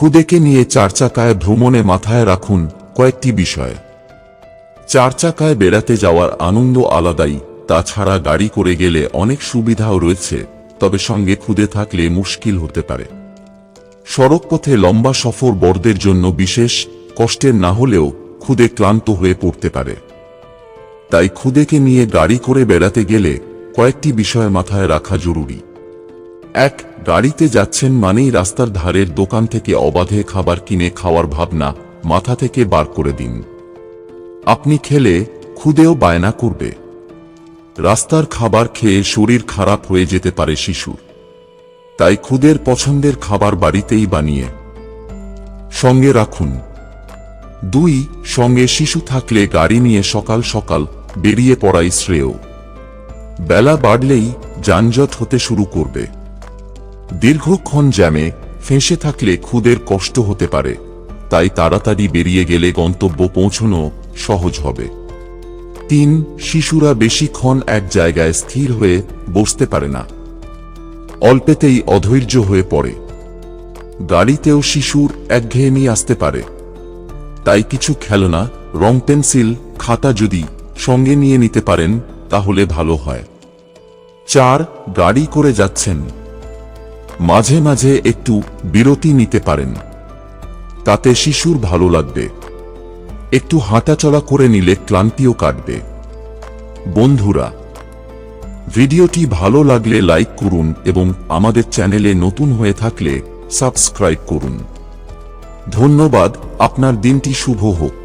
খুদেকে নিয়ে চার চাকায় ভ্রমণে মাথায় রাখুন কয়েকটি বিষয়। চার চাকায় বেড়াতে যাওয়ার আনন্দ আলাদাই, তাছাড়া গাড়ি করে গেলে অনেক সুবিধাও রয়েছে, তবে সঙ্গে খুদে থাকলে মুশকিল হতে পারে। সড়কপথে লম্বা সফর বড়দের জন্য বিশেষ, কষ্টের না হলেও খুদে ক্লান্ত হয়ে পড়তে পারে। তাই খুদেকে নিয়ে গাড়ি করে বেড়াতে গেলে কয়েকটি বিষয় মাথায় রাখা জরুরি। এক, গাড়িতে যাচ্ছেন মানেই রাস্তার ধারের দোকান থেকে অবাধে খাবার কিনে খাওয়ার ভাবনা মাথা থেকে বার করে দিন। আপনি খেলে খুদেও বায়না করবে। রাস্তার খাবার খেয়ে শরীর খারাপ হয়ে যেতে পারে শিশুর। তাই খুদের পছন্দের খাবার বাড়িতেই বানিয়ে। সঙ্গে রাখুন। দুই, সঙ্গে শিশু থাকলে গাড়ি নিয়ে সকাল সকাল বেরিয়ে পড়াই শ্রেয়। বেলা বাড়লেই যানজট হতে শুরু করবে। দীর্ঘক্ষণ জ্যামে ফেঁসে থাকলে খুদের কষ্ট হতে পারে, তাই তাড়াতাড়ি বেরিয়ে গেলে গন্তব্য পৌঁছনো সহজ হবে। তিন, শিশুরা বেশিক্ষণ এক জায়গায় স্থির হয়ে বসতে পারে না। অল্পেতেই অধৈর্য হয়ে পড়ে। গাড়িতেও শিশুর একঘেয়েমি আসতে পারে। তাই কিছু খেলনা, রং পেন্সিল, খাতা যদি সঙ্গে নিয়ে নিতে পারেন, তাহলে ভালো হয়। চার, গাড়ি করে যাচ্ছেন। মাঝে মাঝে একটু বিরতি নিতে পারেন। তাতে শিশুর ভালো লাগবে। একটু হাঁটাচলা করে নিলে ক্লান্তিও কাটবে। বন্ধুরা, ভিডিওটি ভালো লাগলে লাইক করুন এবং আমাদের চ্যানেলে নতুন হয়ে থাকলে সাবস্ক্রাইব করুন। ধন্যবাদ, আপনার দিনটি শুভ হোক।